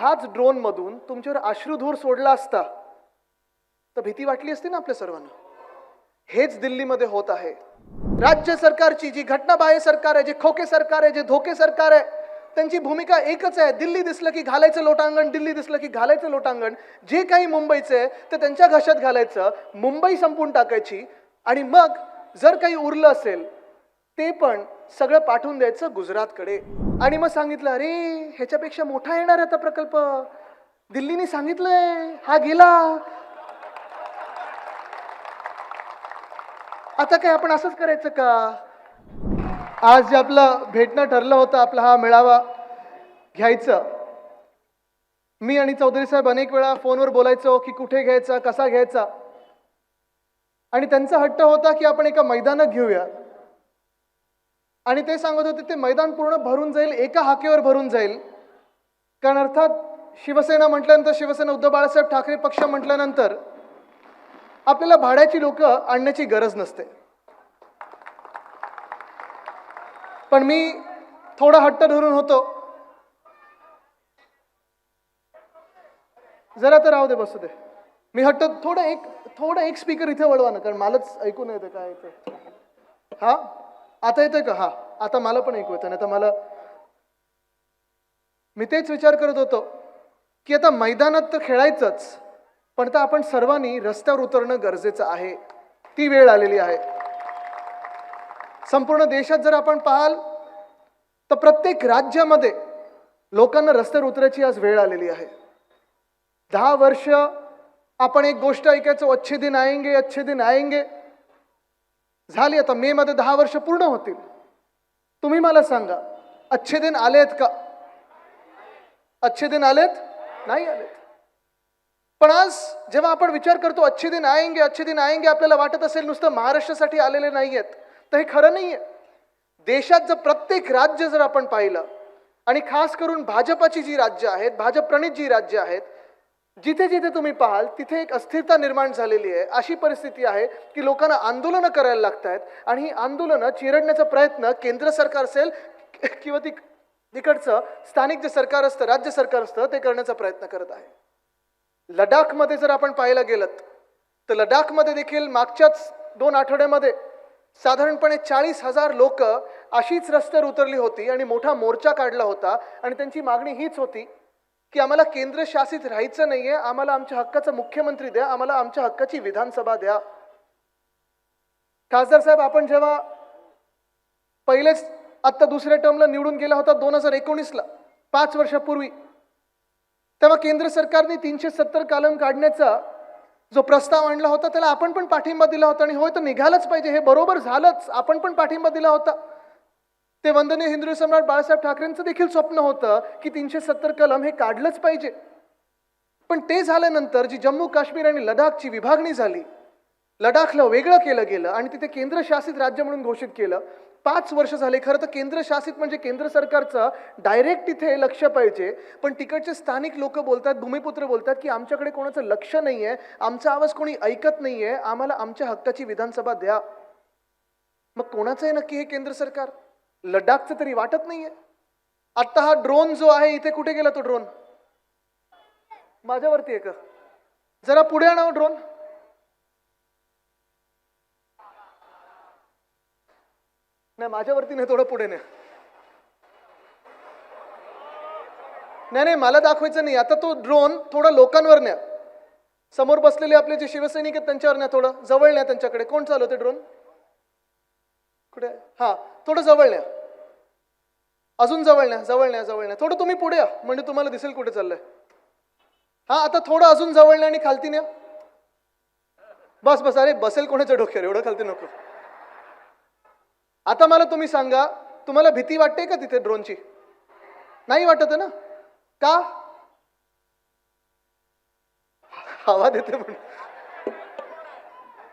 ह्याच ड्रोनमधून तुमच्यावर अश्रुधूर सोडला असता तर भीती वाटली असती ना आपल्या सर्वांना? हेच दिल्लीमध्ये होत आहे. राज्य सरकारची जी घटनाबाह्य सरकार आहे जे खोके सरकार आहे जे धोके सरकार आहे त्यांची भूमिका एकच आहे. दिल्ली दिसलं की घालायचं लोटांगण दिल्ली दिसलं की घालायचं लोटांगण. जे काही मुंबईचं आहे ते त्यांच्या घशात घालायचं. मुंबई संपून टाकायची. आणि मग जर काही उरलं असेल ते पण सगळं पाठवून द्यायचं गुजरातकडे. आणि मग सांगितलं अरे ह्याच्यापेक्षा मोठा येणार आता प्रकल्प. दिल्लीने सांगितलंय हा गेला. आता काय आपण असंच करायचं का? आज जे आपलं भेटणं ठरलं होतं आपला हा मेळावा घ्यायचं. मी आणि चौधरी साहेब अनेक वेळा फोनवर बोलायचो की कुठे घ्यायचा कसा घ्यायचा. आणि त्यांचा हट्ट होता की आपण एका मैदानात घेऊया. आणि ते सांगत होते ते मैदान पूर्ण भरून जाईल एका हाकेवर भरून जाईल. कारण अर्थात शिवसेना म्हटल्यानंतर शिवसेना उद्धव बाळासाहेब ठाकरे पक्ष म्हटल्यानंतर आपल्याला भाड्याची लोक आणण्याची गरज नसते. पण मी थोडा हट्ट धरून होतो. जरा तर राहू दे बसू दे. मी हट्ट थोडं एक थोडं एक स्पीकर इथे वळवा ना कारण मलाच ऐकू नाही येतं काय येतं हा? आता येतोय का? हा. आता मला पण ऐकू येतं नाही तर मला मी तेच विचार करत होतो की आता मैदानात तर खेळायचंच पण तर आपण सर्वांनी रस्त्यावर उतरणं गरजेचं आहे. ती वेळ आलेली आहे. संपूर्ण देशात जर आपण पाहाल तर प्रत्येक राज्यामध्ये लोकांना रस्त्यावर उतरायची आज वेळ आलेली आहे. दहा वर्ष आपण एक गोष्ट ऐकायचो अच्छे दिन आएंगे अच्छे दिन आएंगे. झाली आता मे मध्ये दहा वर्ष पूर्ण होतील. तुम्ही मला सांगा अच्छे दिन आलेत का? अच्छे दिन आलेत? नाही आलेत. पण आज जेव्हा आपण विचार करतो अच्छे दिन आएंगे अच्छे दिन आएंगे आपल्याला वाटत असेल नुसतं महाराष्ट्रासाठी आलेले नाही आहेत तर हे खरं नाही आहे देशात जर प्रत्येक राज्य जर आपण पाहिलं आणि खास करून भाजपाची जी राज्य आहेत भाजप प्रणित जी राज्य आहेत जिथे जिथे तुम्ही पाहाल तिथे एक अस्थिरता निर्माण झालेली आहे. अशी परिस्थिती आहे की लोकांना आंदोलनं करायला लागत आहेत आणि ही आंदोलनं चिरडण्याचा प्रयत्न केंद्र सरकार असेल किंवा ती तिकडचं स्थानिक जे सरकार असतं राज्य सरकार असतं ते करण्याचा प्रयत्न करत आहे. लडाखमध्ये जर आपण पाहायला गेलं तर लडाखमध्ये देखील मागच्याच दोन आठवड्यामध्ये साधारणपणे चाळीस हजार लोक अशीच रस्त्यावर उतरली होती आणि मोठा मोर्चा काढला होता आणि त्यांची मागणी हीच होती की आम्हाला केंद्रशासित राहायचं नाहीये आम्हाला आमच्या हक्काचा मुख्यमंत्री द्या आम्हाला आमच्या हक्काची विधानसभा द्या. खासदार साहेब आपण जेव्हा पहिलेच आत्ता दुसऱ्या टर्मला निवडून गेला होता दोन हजार एकोणीसला पाच वर्षापूर्वी तेव्हा केंद्र सरकारने तीनशे सत्तर कालम काढण्याचा जो प्रस्ताव आणला होता त्याला आपण पण पाठिंबा दिला होता आणि होय तर निघालंच पाहिजे हे बरोबर झालंच आपण पण पाठिंबा दिला होता. ते वंदनीय हिंदू सम्राट बाळासाहेब ठाकरेंचं देखील स्वप्न होतं की तीनशे सत्तर कलम हे काढलंच पाहिजे. पण ते झाल्यानंतर जी जम्मू काश्मीर आणि लडाखची विभागणी झाली लडाखला वेगळं केलं गेलं आणि तिथे केंद्रशासित राज्य म्हणून घोषित केलं पाच वर्ष झाले. खरं तर केंद्रशासित म्हणजे केंद्र सरकारचं डायरेक्ट तिथे लक्ष पाहिजे. पण तिकडचे स्थानिक लोक बोलतात भूमिपुत्र बोलतात की आमच्याकडे कोणाचं लक्ष नाही आहे आमचा आवाज कोणी ऐकत नाही आहे आम्हाला आमच्या हक्काची विधानसभा द्या. मग कोणाचं आहे नक्की हे केंद्र सरकार? लडाखचं तरी वाटत नाहीये. आत्ता हा ड्रोन जो आहे इथे कुठे गेला तो ड्रोन? माझ्यावरती आहे का? जरा पुढे आणा ड्रोन. नाही माझ्यावरती नाही थोडं पुढे नाही नाही नाही मला दाखवायचं नाही. आता तो ड्रोन थोडा लोकांवर न्या. समोर बसलेले आपले जे शिवसैनिक आहेत त्यांच्यावर न्या थोडं. जवळ न्या त्यांच्याकडे. कोण चालवते ड्रोन? कुठे? हा. थोडं जवळ न्या. अजून जवळ न्या जवळ न्या जवळ न्या. थोडं तुम्ही पुढे या. म्हणजे तुम्हाला दिसेल कुठे चाललंय. हा आता थोडं अजून जवळ न्या आणि खालती न्या. बस बस. अरे बसेल कोणाच्या डोक्यावर? एवढं खालती नको. आता मला तुम्ही सांगा तुम्हाला भीती वाटते का तिथे ड्रोनची? नाही वाटत ना? का? हवा देते म्हणून.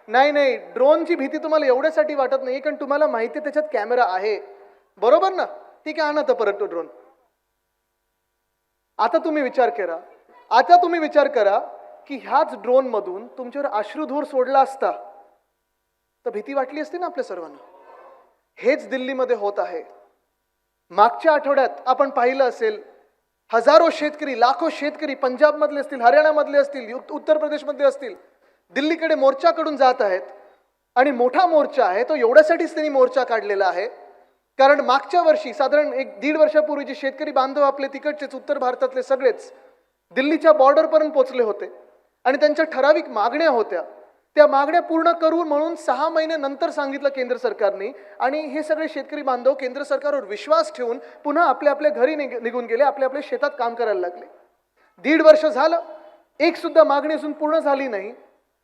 नाही नाही ड्रोनची भीती तुम्हाला एवढ्यासाठी वाटत नाही कारण तुम्हाला माहिती आहे त्याच्यात कॅमेरा आहे. बरोबर ना? ठीक आहे आणा तर परत तो ड्रोन. आता तुम्ही विचार करा. आता तुम्ही विचार करा की ह्याच ड्रोनमधून तुमच्यावर अश्रुधूर सोडला असता तर भीती वाटली असती ना आपल्या सर्वांना? हेच दिल्लीमध्ये होत आहे. मागच्या आठवड्यात आपण पाहिलं असेल हजारो शेतकरी लाखो शेतकरी पंजाबमधले असतील हरियाणामधले असतील उत्तर प्रदेशमधले असतील दिल्लीकडे मोर्चाकडून जात आहेत. आणि मोठा मोर्चा आहे तो एवढ्यासाठीच त्यांनी मोर्चा काढलेला आहे. कारण मागच्या वर्षी साधारण एक दीड वर्षापूर्वी जे शेतकरी बांधव आपले तिकडचेच उत्तर भारतातले सगळेच दिल्लीच्या बॉर्डरपर्यंत पोचले होते. आणि त्यांच्या ठराविक मागण्या होत्या. त्या मागण्या पूर्ण करू म्हणून सहा महिने नंतर सांगितलं केंद्र सरकारने. आणि हे सगळे शेतकरी बांधव केंद्र सरकारवर विश्वास ठेवून पुन्हा आपल्या आपल्या घरी निघून गेले आपल्या आपल्या शेतात काम करायला लागले. दीड वर्ष झालं. एक सुद्धा मागणी अजून पूर्ण झाली नाही.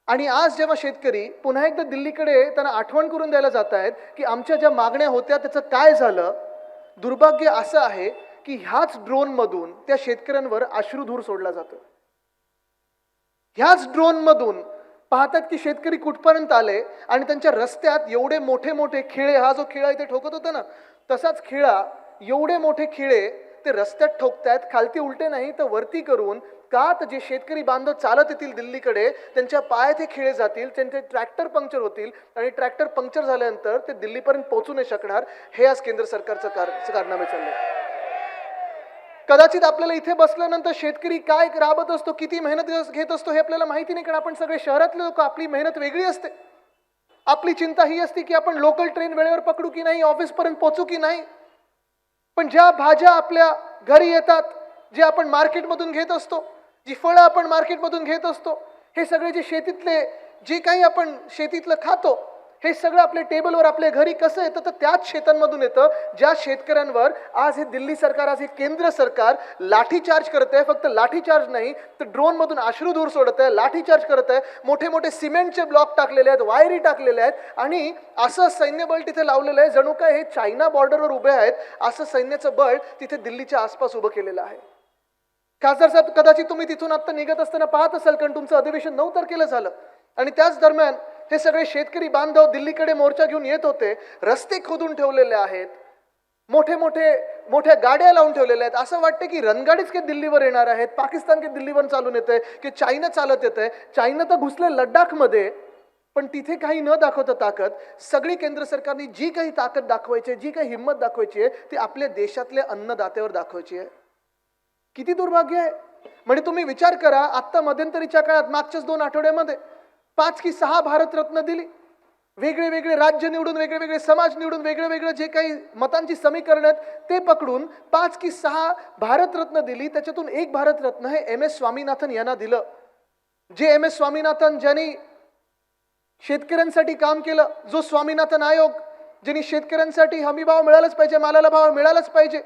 आणि आज जेव्हा शेतकरी पुन्हा एकदा दिल्लीकडे त्यांना आठवण करून द्यायला जात आहेत की आमच्या ज्या मागण्या होत्या त्याचं काय झालं दुर्भाग्य असं आहे की ह्याच ड्रोनमधून त्या शेतकऱ्यांवर अश्रुधूर सोडला जातो ह्याच ड्रोनमधून पाहतात की शेतकरी कुठपर्यंत आले आणि त्यांच्या रस्त्यात एवढे मोठे मोठे खिळे हा जो खिळा इथे ठोकत होता ना तसाच खिळा एवढे मोठे खिळे ते रस्त्यात ठोकतायत खालती उलटे नाही तर वरती करून का तर जे शेतकरी बांधव चालत येतील दिल्लीकडे त्यांच्या पायात हे खिळे जातील त्यांचे ट्रॅक्टर पंक्चर होतील आणि ट्रॅक्टर पंक्चर झाल्यानंतर ते दिल्लीपर्यंत पोहोचू नाही शकणार हे आज केंद्र सरकारचं कार कारनामे चालले कदाचित आपल्याला इथे बसल्यानंतर शेतकरी काय राबत असतो किती मेहनत घेत असतो हे आपल्याला माहिती नाही कारण आपण सगळे शहरातले लोक आपली मेहनत वेगळी असते. आपली चिंता ही असते की आपण लोकल ट्रेन वेळेवर पकडू की नाही ऑफिसपर्यंत पोहोचू की नाही. पण ज्या भाज्या आपल्या घरी येतात जे आपण मार्केटमधून घेत असतो जी फळं आपण मार्केटमधून घेत असतो हे सगळे जे शेतीतले जे काही आपण शेतीतलं खातो हे सगळं आपल्या टेबलवर आपल्या घरी कसं येतं तर त्याच शेतांमधून येतं ज्या शेतकऱ्यांवर आज हे दिल्ली सरकार आज हे केंद्र सरकार लाठीचार्ज करत आहे फक्त लाठीचार्ज नाही तर ड्रोनमधून अश्रुधूर सोडत आहे लाठीचार्ज करत आहे मोठे मोठे सिमेंटचे ब्लॉक टाकलेले आहेत वायरी टाकलेले आहेत आणि असं सैन्यबळ तिथे लावलेलं आहे जणू काय हे चायना बॉर्डरवर उभे आहेत असं सैन्याचं बळ तिथे दिल्लीच्या आसपास उभं केलेलं आहे. खासदार साहेब कदाचित तुम्ही तिथून आत्ता निघत असताना पाहत असाल कारण तुमचं अधिवेशन नऊ तारखेला झालं. आणि त्याच दरम्यान हे सगळे शेतकरी बांधव दिल्लीकडे मोर्चा घेऊन येत होते रस्ते खोदून ठेवलेले आहेत मोठे मोठे मोठ्या गाड्या लावून ठेवलेल्या आहेत. असं वाटतं की रणगाडीच काही दिल्लीवर येणार आहेत पाकिस्तान काही दिल्लीवर चालून येते की चायना चालत येते चायना तर घुसले लडाखमध्ये पण तिथे काही न दाखवता ताकद सगळी केंद्र सरकारने जी काही ताकद दाखवायची आहे जी काही हिंमत दाखवायची आहे ती आपल्या देशातल्या अन्नदात्यावर दाखवायची आहे. किती दुर्भाग्य आहे? म्हणजे तुम्ही विचार करा आत्ता मध्यंतरीच्या काळात मागच्याच दोन आठवड्यामध्ये पाच की सहा भारतरत्न दिली. वेगळे वेगळे राज्य निवडून वेगळे वेगळे समाज निवडून वेगळे वेगळे जे काही मतांची समीकरण आहेत ते पकडून पाच की सहा भारतरत्न दिली. त्याच्यातून एक भारतरत्न हे एम एस स्वामीनाथन यांना दिलं. जे एम एस स्वामीनाथन ज्यांनी शेतकऱ्यांसाठी काम केलं जो स्वामीनाथन आयोग ज्यांनी शेतकऱ्यांसाठी हमीभाव मिळालाच पाहिजे मालाला भाव मिळालाच पाहिजे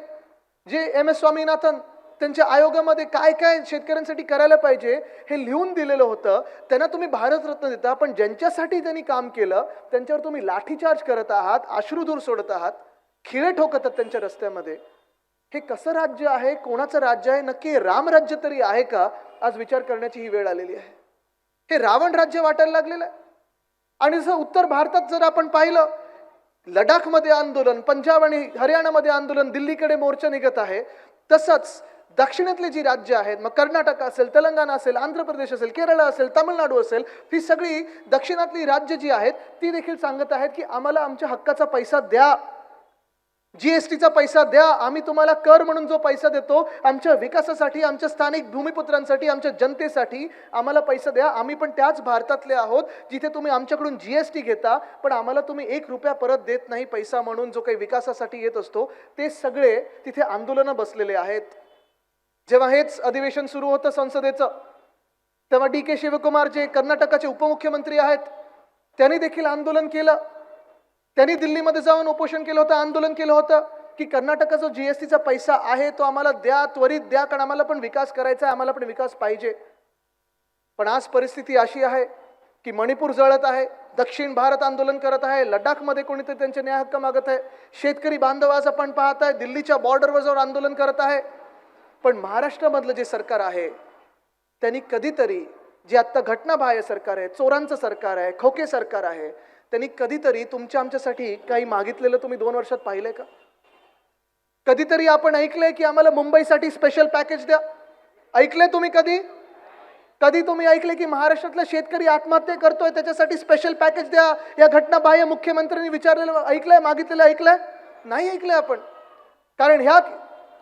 जे एम एस स्वामीनाथन त्यांच्या आयोगामध्ये काय काय शेतकऱ्यांसाठी करायला पाहिजे हे लिहून दिलेलं होतं. त्यांना तुम्ही भारतरत्न देता पण ज्यांच्यासाठी त्यांनी काम केलं त्यांच्यावर तुम्ही लाठीचार्ज करत आहात अश्रुधूर सोडत आहात खिळे ठोकतात त्यांच्या रस्त्यामध्ये. हे कसं राज्य आहे? कोणाचं राज्य आहे? नक्की राम रामराज्य तरी आहे का? आज विचार करण्याची ही वेळ आलेली आहे. हे रावण राज्य वाटायला लागलेलं आहे. आणि जसं उत्तर भारतात जर आपण पाहिलं लडाखमध्ये आंदोलन पंजाब आणि हरियाणामध्ये आंदोलन दिल्लीकडे मोर्चा निघत आहे तसंच दक्षिणेतले जी राज्य आहेत मग कर्नाटक असेल तेलंगणा असेल आंध्र प्रदेश असेल केरळ असेल तामिळनाडू असेल ही सगळी दक्षिणातली राज्य जी आहेत ती देखील सांगत आहेत की आम्हाला आमच्या हक्काचा पैसा द्या. जीएसटीचा पैसा द्या. आम्ही तुम्हाला कर म्हणून जो पैसा देतो आमच्या विकासासाठी आमच्या स्थानिक भूमिपुत्रांसाठी आमच्या जनतेसाठी आम्हाला पैसा द्या. आम्ही पण त्याच भारतातले आहोत जिथे तुम्ही आमच्याकडून जीएसटी घेता पण आम्हाला तुम्ही एक रुपया परत देत नाही पैसा म्हणून जो काही विकासासाठी येत असतो ते सगळे तिथे आंदोलनं बसलेले आहेत. जेव्हा हेच अधिवेशन सुरू होतं संसदेचं तेव्हा डी के शिवकुमार जे कर्नाटकाचे उपमुख्यमंत्री आहेत त्यांनी देखील आंदोलन केलं. त्यांनी दिल्लीमध्ये जाऊन उपोषण केलं होतं आंदोलन केलं होतं की कर्नाटकाचा जो टीचा पैसा आहे तो आम्हाला द्या त्वरित द्या कारण आम्हाला पण विकास करायचा आहे आम्हाला पण विकास पाहिजे. पण आज परिस्थिती अशी आहे की मणिपूर जळत आहे दक्षिण भारत आंदोलन करत आहे लडाखमध्ये कोणीतरी त्यांचे न्याय हक्क मागत आहे शेतकरी बांधव आज आपण पाहत आहे दिल्लीच्या बॉर्डरवर जाऊन आंदोलन करत आहे. पण महाराष्ट्रामधलं जे सरकार आहे त्यांनी कधीतरी जे आत्ता घटनाबाह्य सरकार आहे चोरांचं सरकार आहे खोके सरकार आहे त्यांनी कधीतरी तुमच्या आमच्यासाठी काही मागितलेलं तुम्ही दोन वर्षात पाहिलंय का? कधीतरी आपण ऐकलंय की आम्हाला मुंबईसाठी स्पेशल पॅकेज द्या. ऐकलंय तुम्ही कधी? कधी तुम्ही ऐकले की महाराष्ट्रातला शेतकरी आत्महत्या करतोय त्याच्यासाठी स्पेशल पॅकेज द्या? या घटना बाह्य मुख्यमंत्र्यांनी विचारलेलं ऐकलंय मागितलेलं ऐकलंय? नाही ऐकलंय आपण. कारण ह्या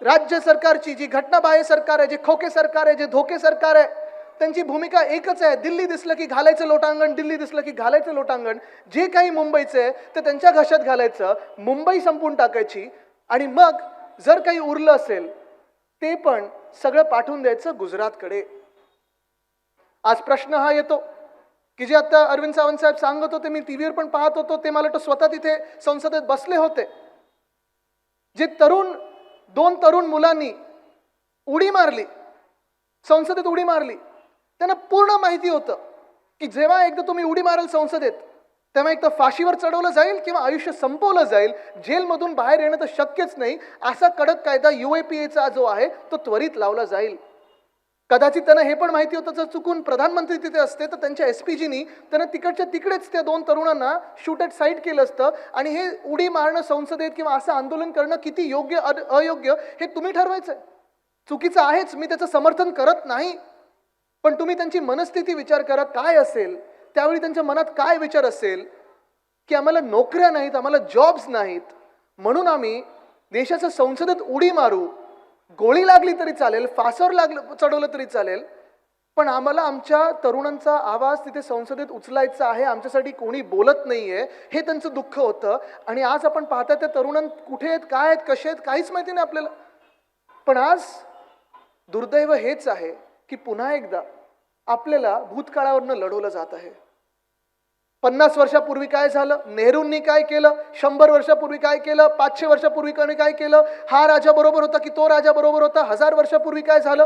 राज्य सरकारची जी घटनाबाह्य सरकार आहे जे खोके सरकार आहे जे धोके सरकार आहे त्यांची भूमिका एकच आहे. दिल्ली दिसलं की घालायचं लोटांगण दिल्ली दिसलं की घालायचं लोटांगण. जे काही मुंबईचं आहे ते त्यांच्या घशात घालायचं. मुंबई संपून टाकायची. आणि मग जर काही उरलं असेल ते पण सगळं पाठवून द्यायचं गुजरातकडे. आज प्रश्न हा येतो की जे आता अरविंद सावंत साहेब सांगत होते मी टीव्हीवर पण पाहत होतो ते मला वाटतं स्वतः तिथे संसदेत बसले होते. जे तरुण दोन तरुण मुलांनी उडी मारली. संसदेत उडी मारली. त्यांना पूर्ण माहिती होतं की जेव्हा एकदा तुम्ही उडी माराल संसदेत तेव्हा एकदा फाशीवर चढवलं जाईल किंवा आयुष्य संपवलं जाईल. जेलमधून बाहेर येणं तर शक्यच नाही. असा कडक कायदा एचा जो आहे तो त्वरित लावला जाईल. कदाचित त्यांना हे पण माहिती होतं जर चुकून प्रधानमंत्री तिथे असते तर त्यांच्या एस पी जीनी त्यांना तिकडच्या तिकडेच त्या दोन तरुणांना शूट ॲट साईड केलं असतं. आणि हे उडी मारणं संसदेत किंवा असं आंदोलन करणं किती योग्य अ- अयोग्य हे तुम्ही ठरवायचं आहे चुकीचं आहेच मी त्याचं समर्थन करत नाही. पण तुम्ही त्यांची मनस्थिती विचार करा काय असेल? त्यावेळी त्यांच्या मनात काय विचार असेल? की आम्हाला नोकऱ्या नाहीत आम्हाला जॉब्स नाहीत. म्हणून आम्ही देशाच्या संसदेत उडी मारू. गोळी लागली तरी चालेल फासावर लागलं चढवलं तरी चालेल पण आम्हाला आमच्या तरुणांचा आवाज तिथे संसदेत उचलायचा आहे आमच्यासाठी कोणी बोलत नाहीये हे त्यांचं दुःख होतं. आणि आज आपण पाहता त्या तरुणां कुठे आहेत काय आहेत कसे आहेत काहीच माहिती नाही आपल्याला. पण आज दुर्दैव हेच आहे की पुन्हा एकदा आपल्याला भूतकाळावरनं लढवलं जात आहे. पन्नास वर्षापूर्वी काय झालं? नेहरूंनी काय केलं? शंभर वर्षापूर्वी काय केलं? पाचशे वर्षापूर्वी कोणी काय केलं? हा राजा बरोबर होता की तो राजा बरोबर होता? हजार वर्षापूर्वी काय झालं?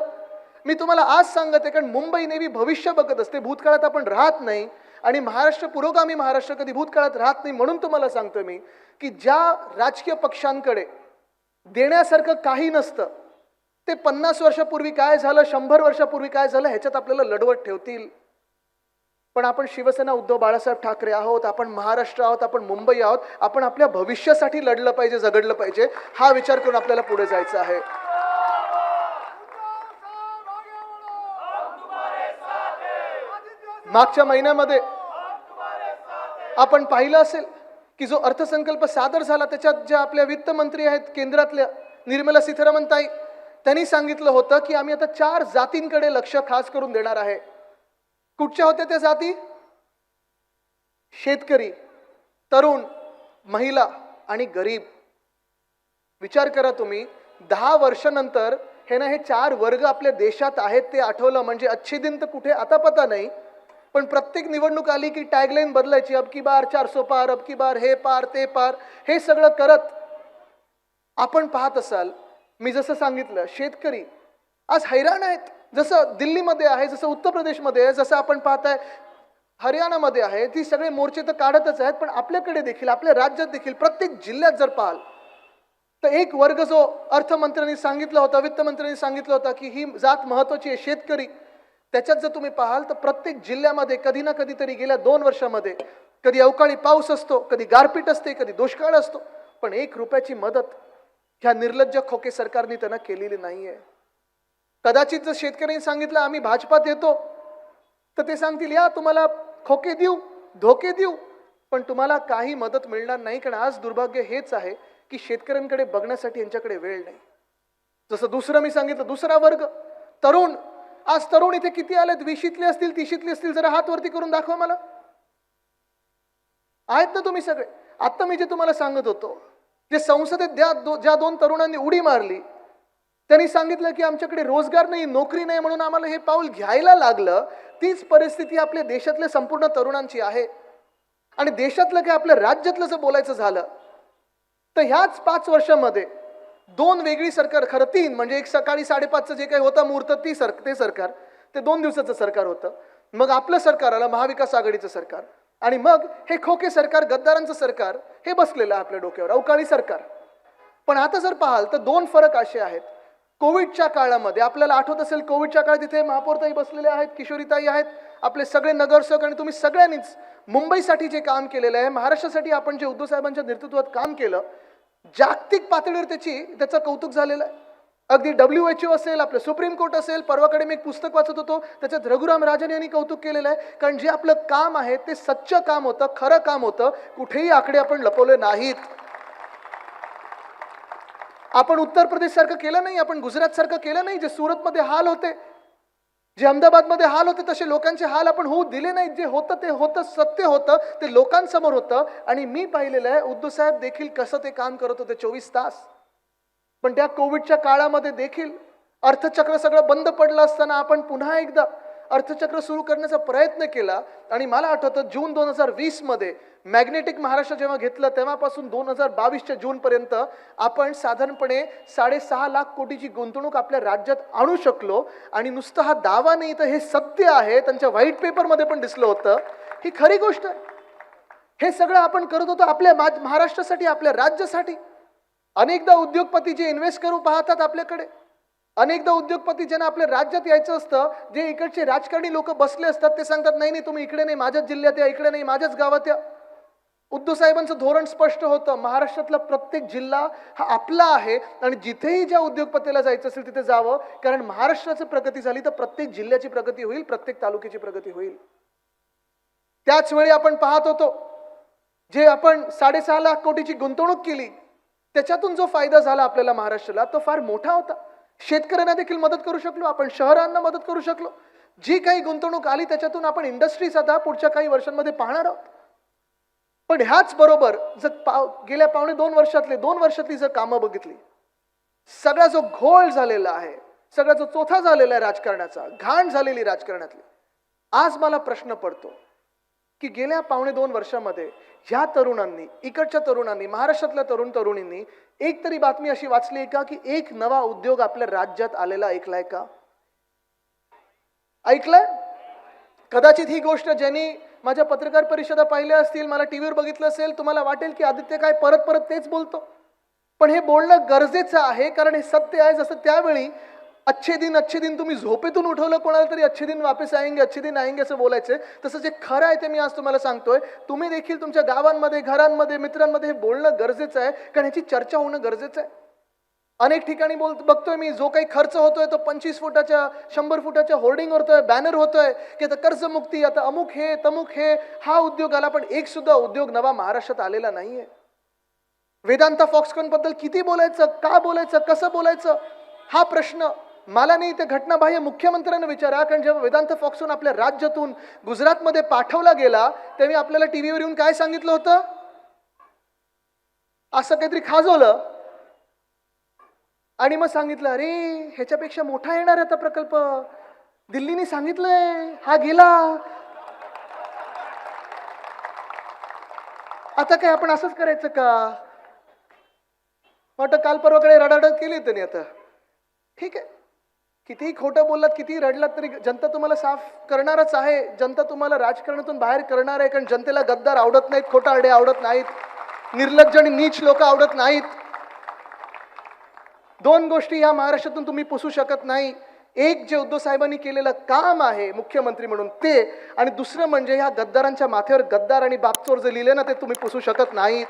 मी तुम्हाला आज सांगत आहे कारण मुंबई नेहमी भविष्य बघत असते भूतकाळात आपण राहत नाही आणि महाराष्ट्र पुरोगामी महाराष्ट्र कधी भूतकाळात राहत नाही म्हणून तुम्हाला सांगतो मी की ज्या राजकीय पक्षांकडे देण्यासारखं काही नसतं ते पन्नास वर्षापूर्वी काय झालं शंभर वर्षापूर्वी काय झालं ह्याच्यात आपल्याला लढवत ठेवतील. पण आपण शिवसेना उद्धव बाळासाहेब ठाकरे आहोत आपण महाराष्ट्र आहोत आपण मुंबई आहोत आपण आपल्या भविष्यासाठी लढलं पाहिजे झगडलं पाहिजे हा विचार करून आपल्याला पुढे जायचं आहे. मागच्या महिन्यामध्ये आपण पाहिलं असेल की जो अर्थसंकल्प सादर झाला त्याच्यात ज्या आपल्या वित्तमंत्री आहेत केंद्रातल्या निर्मला सीतारामन ताई त्यांनी सांगितलं होतं की आम्ही आता चार जातींकडे लक्ष खास करून देणार आहे. कुठच्या होत्या त्या जाती? शेतकरी तरुण महिला आणि गरीब. विचार करा तुम्ही दहा वर्षानंतर हे ना हे चार वर्ग आपल्या देशात आहेत ते आठवलं म्हणजे अच्छे दिन तर कुठे आता पता नाही पण प्रत्येक निवडणूक आली की टॅगलाईन बदलायची अब की बार चारसो पार अब की बार हे पार ते पार हे सगळं करत आपण पाहत असाल मी जसं सांगितलं शेतकरी आज हैराण आहेत. जसं दिल्लीमध्ये आहे जसं उत्तर प्रदेशमध्ये आहे जसं आपण पाहताय हरियाणामध्ये आहे ती सगळे मोर्चे तर काढतच आहेत पण आपल्याकडे देखील आपल्या राज्यात देखील प्रत्येक जिल्ह्यात जर पाहाल तर एक वर्ग जो अर्थमंत्र्यांनी सांगितला होता वित्तमंत्र्यांनी सांगितलं होता की ही जात महत्वाची आहे शेतकरी. त्याच्यात जर तुम्ही पाहाल तर प्रत्येक जिल्ह्यामध्ये कधी ना कधीतरी गेल्या दोन वर्षामध्ये कधी अवकाळी पाऊस असतो कधी गारपीट असते कधी दुष्काळ असतो पण एक रुपयाची मदत ह्या निर्लज्ज खोके सरकारने त्यांना केलेली नाहीये. कदाचित जर शेतकऱ्यांनी सांगितलं आम्ही भाजपात येतो तर ते सांगतील या तुम्हाला खोके देऊ धोके देऊ. पण तुम्हाला काही मदत मिळणार नाही कारण आज दुर्भाग्य हेच आहे की शेतकऱ्यांकडे बघण्यासाठी यांच्याकडे वेळ नाही. जसं दुसरं मी सांगितलं दुसरा वर्ग तरुण. आज तरुण इथे किती आलेत? विशीतले असतील तिशीतले असतील? जरा हात वरती करून दाखवा मला. आहेत ना तुम्ही सगळे? आत्ता मी जे तुम्हाला सांगत होतो जे संसदेत ज्या दो ज्या दोन तरुणांनी उडी मारली त्यांनी सांगितलं की आमच्याकडे रोजगार नाही नोकरी नाही म्हणून आम्हाला हे पाऊल घ्यायला लागलं. तीच परिस्थिती आपल्या देशातल्या संपूर्ण तरुणांची आहे. आणि देशातलं काय आपल्या राज्यातलं जर बोलायचं झालं तर ह्याच पाच वर्षामध्ये दोन वेगळी सरकार खरं तीन म्हणजे एक सकाळी साडेपाचचं जे काही होतं मुहूर्त ती सर ते सरकार ते दोन दिवसाचं सरकार होतं. मग आपलं सरकार आलं महाविकास आघाडीचं सरकार. आणि मग हे खोके सरकार गद्दारांचं सरकार हे बसलेलं आहे आपल्या डोक्यावर अवकाळी सरकार. पण आता जर पाहाल तर दोन फरक असे आहेत. कोविडच्या काळामध्ये आपल्याला आठवत असेल कोविडच्या काळात तिथे महापौरताई बसलेले आहेत किशोरीताई आहेत आपले सगळे नगरसेवक आणि तुम्ही सगळ्यांनीच मुंबईसाठी जे काम केलेलं आहे महाराष्ट्रासाठी आपण जे उद्धव साहेबांच्या नेतृत्वात काम केलं जागतिक पातळीवर त्याची त्याचं कौतुक झालेलं आहे. अगदी डब्ल्यू एच ओ असेल आपलं सुप्रीम कोर्ट असेल परवाकडे मी एक पुस्तक वाचत होतो त्याच्यात रघुराम राजन यांनी कौतुक केलेलं आहे कारण जे आपलं काम आहे ते सच्च काम होतं खरं काम होतं कुठेही आकडे आपण लपवले नाहीत. आपण उत्तर प्रदेशसारखं केलं नाही आपण गुजरातसारखं केलं नाही जे सुरतमध्ये हाल होते जे अहमदाबादमध्ये हाल होते तसे लोकांचे हाल आपण होऊ दिले नाहीत. जे होतं ते होतं सत्य होतं ते लोकांसमोर होतं. आणि मी पाहिलेलं आहे उद्धव साहेब देखील कसं ते काम करत होते चोवीस तास. पण त्या कोविडच्या काळामध्ये देखील अर्थचक्र सगळं बंद पडलं असताना आपण पुन्हा एकदा अर्थचक्र सुरू करण्याचा प्रयत्न केला. आणि मला आठवतं जून दोन हजार वीसमध्ये मॅग्नेटिक महाराष्ट्र जेव्हा घेतलं तेव्हापासून दोन हजार बावीसच्या जूनपर्यंत आपण साधारणपणे साडेसहा लाख कोटीची गुंतवणूक आपल्या राज्यात आणू शकलो. आणि नुसतं हा दावा नाही तर हे सत्य आहे. त्यांच्या व्हाईट पेपरमध्ये पण दिसलं होतं. ही खरी गोष्ट आहे. हे सगळं आपण करत होतो आपल्या मा- महाराष्ट्रासाठी आपल्या राज्यासाठी. अनेकदा उद्योगपती जे इन्व्हेस्ट करू पाहतात आपल्याकडे. अनेकदा उद्योगपती ज्यांना आपल्या राज्यात यायचं असतं जे इकडचे राजकारणी लोक बसले असतात ते सांगतात नाही नाही तुम्ही इकडे नाही माझ्याच जिल्ह्यात या इकडे नाही माझ्याच गावात या. उद्धव साहेबांचं धोरण स्पष्ट होतं. महाराष्ट्रातला प्रत्येक जिल्हा हा आपला आहे आणि जिथेही ज्या उद्योगपतीला जायचं असेल तिथे जावं. कारण महाराष्ट्राची प्रगती झाली तर प्रत्येक जिल्ह्याची प्रगती होईल प्रत्येक तालुक्याची प्रगती होईल. त्याच वेळी आपण पाहत होतो जे आपण साडेसहा लाख कोटीची गुंतवणूक केली त्याच्यातून जो फायदा झाला आपल्याला महाराष्ट्राला तो फार मोठा होता. शेतकऱ्यांना देखील मदत करू शकलो आपण शहरांना मदत करू शकलो. जी काही गुंतवणूक आली त्याच्यातून आपण इंडस्ट्रीज आता पुढच्या काही वर्षांमध्ये पाहणार आहोत. पण ह्याच बरोबर जर पाव गेल्या पावणे दोन वर्षातले दोन वर्षातली जर कामं बघितली सगळा जो घोळ झालेला आहे सगळा जो चोथा झालेला आहे राजकारणाचा घाण झालेली राजकारणातली आज मला प्रश्न पडतो की गेल्या पावणे दोन वर्षामध्ये ह्या तरुणांनी इकडच्या तरुणांनी महाराष्ट्रातल्या तरुण तरुणींनी एक तरी बातमी अशी वाचली आहे का की एक नवा उद्योग आपल्या राज्यात आलेला ऐकलाय का? ऐकलंय? कदाचित ही गोष्ट ज्यांनी माझ्या पत्रकार परिषदा पाहिल्या असतील मला टी व्हीवर बघितलं असेल तुम्हाला वाटेल की आदित्य काय परत परत तेच बोलतो. पण हे बोलणं गरजेचं आहे कारण हे सत्य आहे जसं त्यावेळी अच्छे दिन अच्छे दिन तुम्ही झोपेतून उठवलं कोणाला तरी अच्छे दिन वापस आएंगे अच्छे दिन आएंगे असं बोलायचं तसं जे खरं आहे ते मी आज तुम्हाला सांगतोय. तुम्ही देखील तुमच्या गावांमध्ये घरांमध्ये मित्रांमध्ये हे बोलणं गरजेचं आहे कारण ह्याची चर्चा होणं गरजेचं आहे. अनेक ठिकाणी बोल बघतोय मी जो काही खर्च होतोय तो पंचवीस फुटाच्या शंभर फुटाच्या होर्डिंग होतोय बॅनर होतोय की आता कर्जमुक्ती आता अमुक हे तमुक हे हा उद्योग आला पण एक सुद्धा उद्योग नवा महाराष्ट्रात आलेला नाहीये. वेदांता फॉक्सकॉनबद्दल किती बोलायचं का बोलायचं कसं बोलायचं? हा प्रश्न. मला नाही ते घटनाबाह्य मुख्यमंत्र्यांना विचारा कारण जेव्हा वेदांत फॉक्सकॉन आपल्या राज्यातून गुजरातमध्ये पाठवला गेला तेव्हा आपल्याला टीव्हीवर येऊन काय सांगितलं होतं? असं काहीतरी खाजवलं. आणि मग सांगितलं अरे ह्याच्यापेक्षा मोठा येणार आहे आता प्रकल्प. दिल्लीने सांगितलंय हा गेला. आता काय आपण असंच करायचं का? वाटतं काल परवाकडे रडारड केली त्यांनी आता. ठीक आहे. कितीही खोटं बोललात कितीही रडलात तरी जनता तुम्हाला साफ करणारच आहे. जनता तुम्हाला राजकारणातून बाहेर करणार आहे कारण जनतेला गद्दार आवडत नाहीत खोटारडे आवडत नाहीत. निर्लज्ज आणि नीच लोक आवडत नाहीत. दोन गोष्टी या महाराष्ट्रातून तुम्ही पुसू शकत नाही. एक जे उद्धव साहेबांनी केलेलं काम आहे मुख्यमंत्री म्हणून ते आणि दुसरं म्हणजे ह्या गद्दारांच्या माथ्यावर गद्दार आणि बापचोर जे लिहिले ना ते तुम्ही पुसू शकत नाहीत.